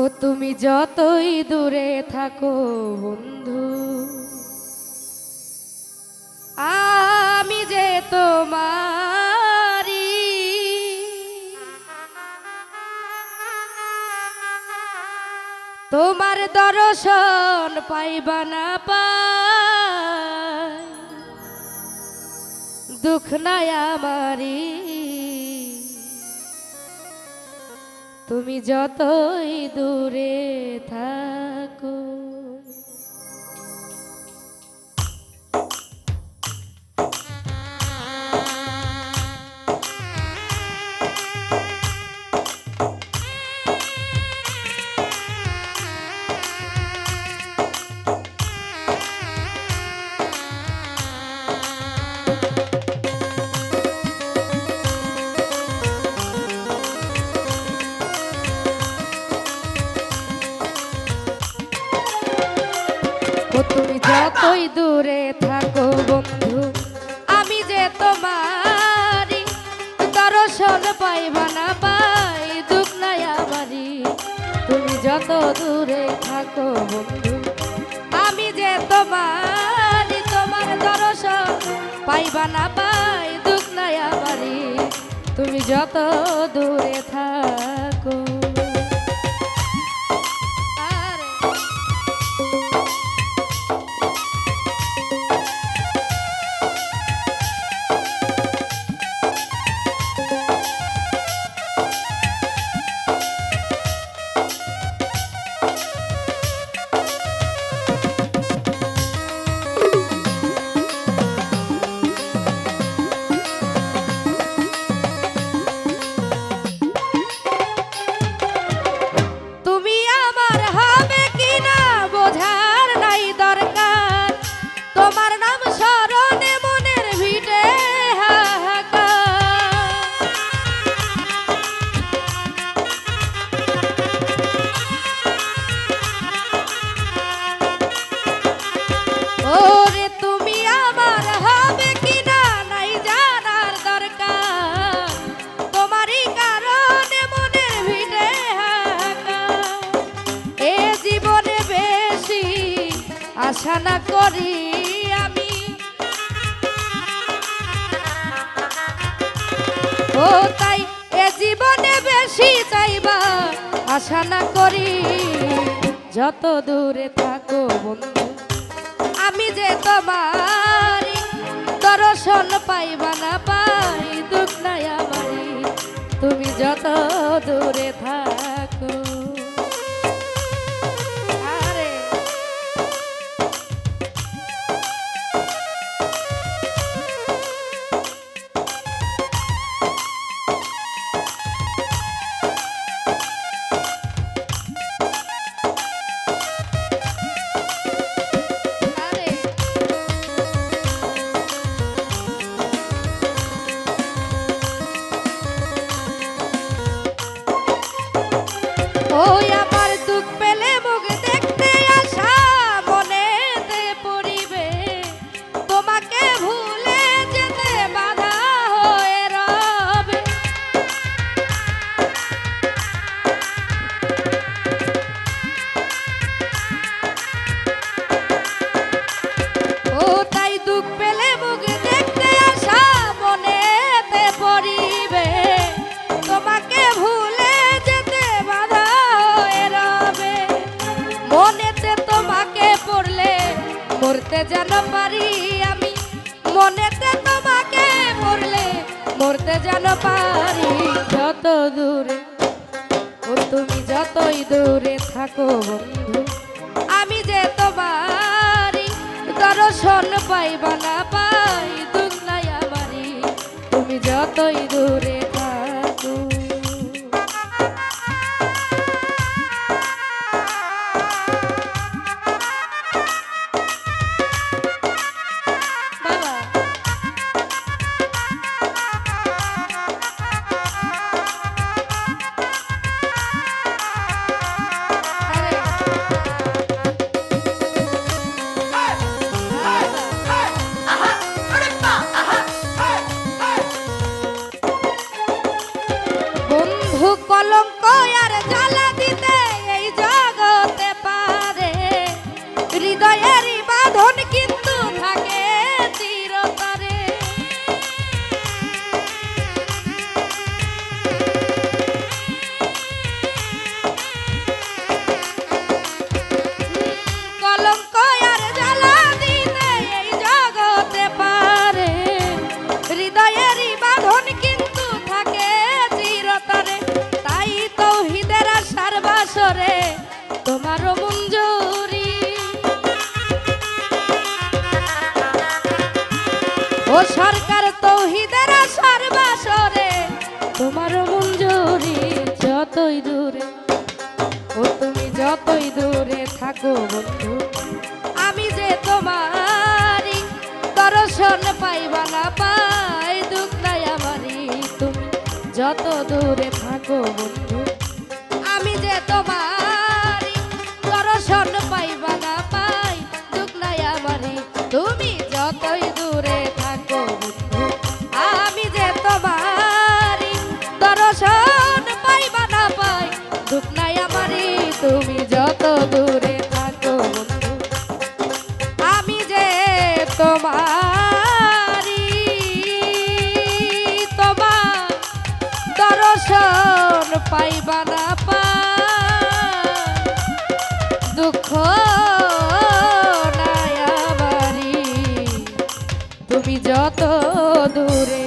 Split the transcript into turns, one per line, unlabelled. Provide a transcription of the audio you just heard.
ও তুমি যতই দূরে থাকো, বন্ধু। আমি যে তোমারি তোমার দর্শন পাইবা না পাই। দুঃখ নাই আমারি তুমি যতই দূরে থাকো ও তুমি যতই দূরে থাকো বন্ধু, আমি যে তোমারি দর্শন পাইবা না পাই, দুঃখ নাই তুমি যত দূরে থাকো বন্ধু, আমি যে তোমারি তোমার দর্শন পাইবা না পাই, দুঃখ নাই তুমি যত দূরে থাকো আশা না করি আমি। ও তাই এ জীবনে বেশি চাইবা আশা না করি। যত দূরে থাকো বন্ধু, আমি যে তোমার দর্শন পাইবা না পাই দুঃখ নাই আমারি তুমি যত দূরে থাকো। মরতে যেন পারি আমি, মনেতে তোমাকে পড়লে মরতে যেন পারি। যত দূরে ও তুমি যতই দূরে থাকো বন্ধু, আমি যে তোমারি দর্শন পাইবা না পাই নাই আমারি তুমি যতই দূরে তোমারও মঞ্জুরি ও সরকার তৌহিদের আসার বাসরে, তোমারও মঞ্জুরি যতই দূরে। ও তুমি যতই দূরে থাকো বন্ধু, আমি যে তোমারই দর্শন পাইবা না পাই, দুঃখ নাই তুমি যত দূরে থাকো বন্ধু তোমারি তোমার দর্শন পাইবা না পা। দুঃখ তুমি যত দূরে